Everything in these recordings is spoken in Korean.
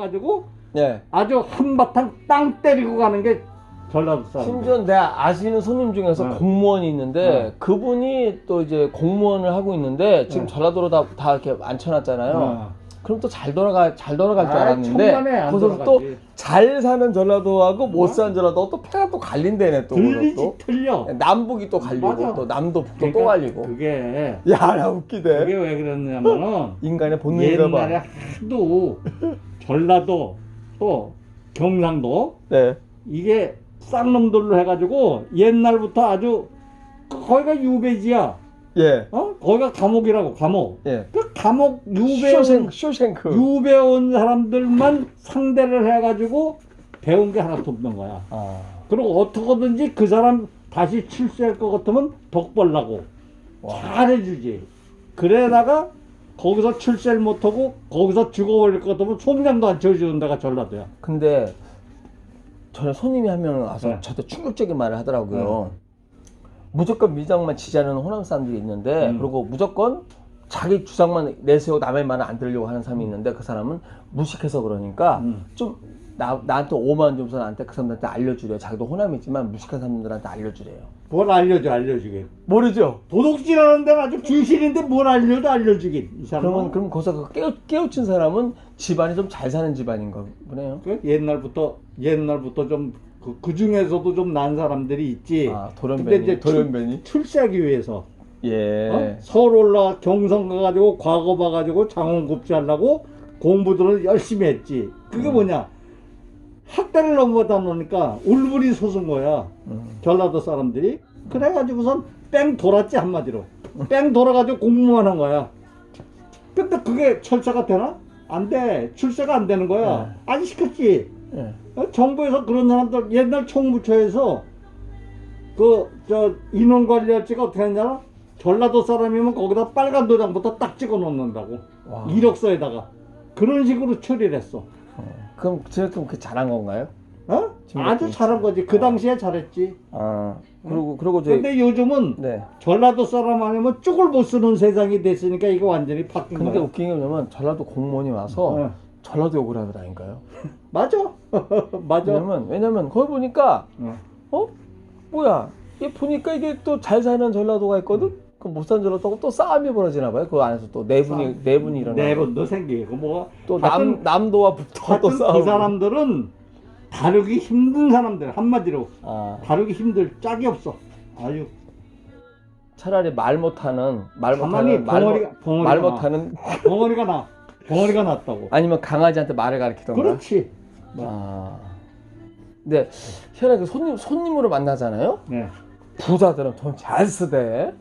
가가지고 예. 아주 한바탕 땅 때리고 가는 게 전라도 사람. 심지어 내가 아시는 손님 중에서 네. 공무원이 있는데 네. 그분이 또 이제 공무원을 하고 있는데 지금 네. 전라도로 다, 다 이렇게 앉혀놨잖아요. 어. 그럼 또 잘 돌아가 잘 돌아갈 줄 아이, 알았는데 안 거기서 돌아가지. 또 잘 사는 전라도하고 못 사는 전라도 또 패가 또 갈린대네 또 들리지 그것도. 틀려. 남북이 또 갈리고 맞아. 또 남도 북도 또 그러니까 갈리고 그게 야 나 웃기대 그게 왜 그랬냐면은 인간의 본능인가 옛날에 봐 하도 전라도 또 경상도 네. 이게 쌍놈들로 해가지고 옛날부터 아주 거기가 유배지야. 예. 어? 거기가 감옥이라고 감옥. 예. 그 감옥 유배 쇼생 온 쇼생크 유배 온 사람들만 상대를 해가지고 배운 게 하나도 없는 거야. 아. 그리고 어떻게든지 그 사람 다시 출세할 것 같으면 덕벌라고 와. 잘해주지. 그래다가 거기서 출세를 못하고 거기서 죽어버릴 것 같으면 소명도 안 쳐주는 데가 전라도야. 근데 전에 손님이 한 명 와서 네. 저한테 충격적인 말을 하더라고요. 무조건 미장만 지지하는 호남 사람들이 있는데 음. 그리고 무조건 자기 주장만 내세우고 남의 말을 안 들으려고 하는 사람이 있는데 그 사람은 무식해서 그러니까 음. 좀 나, 나한테 5만 원 주면서 나한테 그 사람들한테 알려주래요. 자기도 호남이지만 무식한 사람들한테 알려주래요. 뭘 알려줘 알려주긴. 모르죠? 도둑질하는 데는 아주 귀신인데 뭘 알려도 알려주긴. 이 사람은. 그러면 그럼 거기서 그 깨우, 깨우친 사람은 집안이 좀 잘 사는 집안인가 보네요. 그 옛날부터 옛날부터 좀 그, 그 중에서도 좀 난 사람들이 있지. 아 근데 돌연변이 이제 돌연변이 출, 출세하기 위해서 예. 어? 서울 올라 경성 가가지고 과거 봐가지고 장원 급제 하려고 공부들을 열심히 했지. 그게 음. 뭐냐? 학대를 넘어다 놓으니까 울분이 솟은 거야. 음. 전라도 사람들이. 그래가지고선 뺑 돌았지 한마디로. 뺑 돌아가지고 공무원 한 거야. 근데 그게 철사가 되나? 안 돼. 출세가 안 되는 거야. 네. 안 시켰지. 예. 어? 정부에서 그런 사람들 옛날 총무처에서 그 저 인원 관리할지가 어떻게 했냐? 전라도 사람이면 거기다 빨간 도장부터 딱 찍어 놓는다고 와. 이력서에다가 그런 식으로 처리를 했어. 그럼 지금 그 잘한 건가요? 어? 아주 그- 잘한 거지. 그 당시에 잘했지. 아 그리고 그리고 저희 근데 요즘은 네. 전라도 사람 아니면 쪽을 못 쓰는 세상이 됐으니까 이거 완전히 바뀐 근데 거야. 웃긴 게 뭐냐면 전라도 공무원이 와서 어. 전라도 욕을 하더라니까요. 맞아. 맞아. 왜냐면 왜냐면 거기 보니까 어. 어 뭐야 얘 보니까 이게 또 잘 사는 전라도가 있거든. 그못 사는 전라도하고 또 싸움이 벌어지나 봐요. 그 안에서 또 내분이 내분이 일어나. 네 번도 생기고 뭐 또남 하여튼- 남도와 북도가 또 싸우고. 그 사람들은 다루기 힘든 사람들 한마디로 아 다루기 힘들 짝이 없어. 아유 차라리 말 못하는 말 못하는 말, 벙어리가 말 나. 못하는 벙어리가 나 벙어리가 났다고. 아니면 강아지한테 말을 가르치던가. 그렇지. 아. 근데 희한하게 손님 손님으로 만나잖아요. 네. 부자들은 돈 잘 쓰대.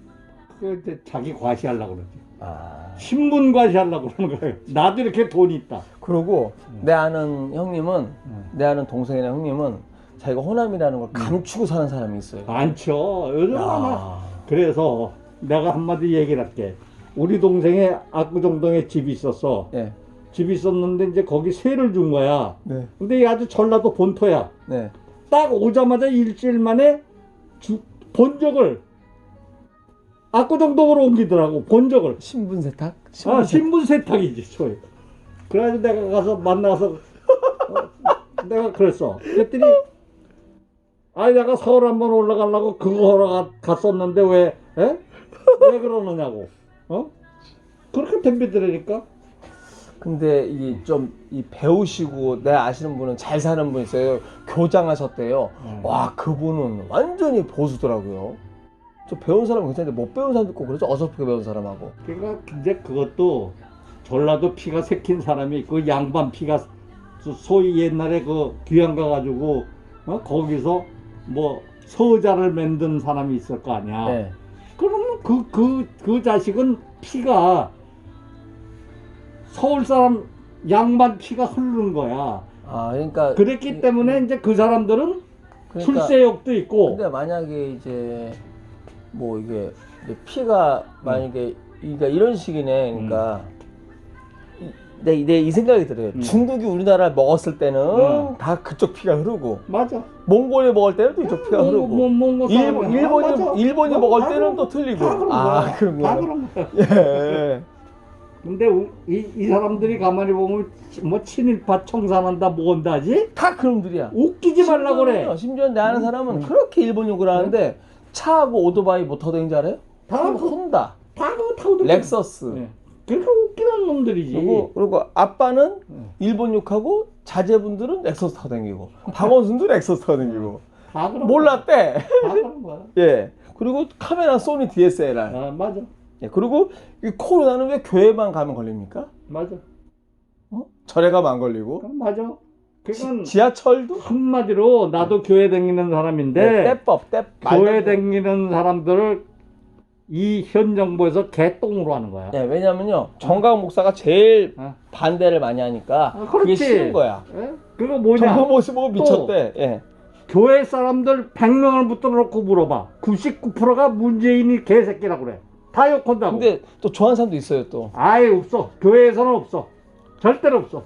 그 이제 자기 과시하려고 그러지. 아. 신분 과시하려고 그러는 거예요. 나도 이렇게 돈이 있다. 그리고 내 아는 형님은 음. 내 아는 동생이나 형님은 자기가 호남이라는 걸 감추고 사는 사람이 있어요. 많죠. 요즘. 야. 그래서 내가 한마디 얘기를 할게. 우리 동생의 압구정동에 집이 있었어. 예. 집이 있었는데 이제 거기 세를 준 거야. 네. 근데 이게 아주 전라도 본토야. 네. 딱 오자마자 일주일 만에 주- 본적을 압구정동으로 옮기더라고 본적을 신분 세탁? 아, 신분 세탁. 신분 세탁이지 소위 그래가지고 내가 가서 만나서 어, 내가 그랬어 그랬더니 아니 내가 서울 한번 올라가려고 그거 하러 가- 갔었는데 왜 에? 왜 그러느냐고 어 그렇게 덤비더라니까 근데 이 좀 이 배우시고 내 아시는 분은 잘 사는 분 있어요. 교장하셨대요. 음. 와 그분은 완전히 보수더라고요. 저 배운 사람 괜찮은데 못 배운 사람도 있고 그래서 어설프게 배운 사람하고. 그러니까 이제 그것도 전라도 피가 새킨 사람이 그 양반 피가 소- 소위 옛날에 그 귀양 가가지고 어? 거기서 뭐 서자를 만든 사람이 있을 거 아니야. 네. 그러면 그 그 그 자식은 피가 서울 사람 양반 피가 흐르는 거야. 아 그러니까 그랬기 때문에 이제 그 사람들은 그러니까 출세욕도 있고 근데 만약에 이제 뭐 이게 이제 피가 만약에 그러니까 이런 식이네. 그러니까 내내이 생각이 들어요. 음. 중국이 우리나라 먹었을 때는 음. 다 그쪽 피가 흐르고 맞아. 몽골이 먹을 때는 또 이쪽 피가 흐르고 뭐, 뭐, 뭐 일본, 사람이야. 일본이 아, 맞아. 일본이 어, 먹을 다 때는 그런 또 거- 틀리고 다 그런 아 거야. 그런 다 거야. 그런 거야. 예. 근데 우- 이, 이 사람들이 가만히 보면 치- 뭐 친일파 청산한다 뭐 한다 하지? 다 그놈들이야. 웃기지 말라고 그래. 심지어 내 아는 사람은 그렇게 일본 욕을 하는데 차하고 오토바이 뭐 타다니는지 알아요? 다 그- 혼다, 다 그거 타고. 렉서스. 네. 그러니까 웃기는 놈들이지. 그리고 그리고 아빠는 네. 일본 욕하고 자제분들은 타고 다니고 렉서스 타고 다니고 다 그런 몰랐대. 거야. 다 그런 거야. 예. 그리고 카메라 소니 DSLR. 아 맞아, 예. 그리고 이 코로나는 왜 교회만 가면 걸립니까? 맞아. 어? 절에 가면 안 걸리고. 그럼 맞아. 그건 지하철도 한마디로 나도 교회 다니는 사람인데 네, 떼법, 떼 교회 말도- 다니는 사람들을 이 현 정부에서 개똥으로 하는 거야. 예, 왜냐면요. 정강 목사가 제일 어. 반대를 많이 하니까 아, 그게 그렇지. 싫은 거야. 예? 그거 뭐냐? 정강 목사 보고 미쳤대. 예. 교회 사람들 100명을 붙들어 놓고 물어봐. 99%가 문재인이 개새끼라고 그래. 다 욕한다고. 근데 또 좋아하는 사람도 있어요, 또. 아예 없어. 교회에서는 없어. 절대로 없어.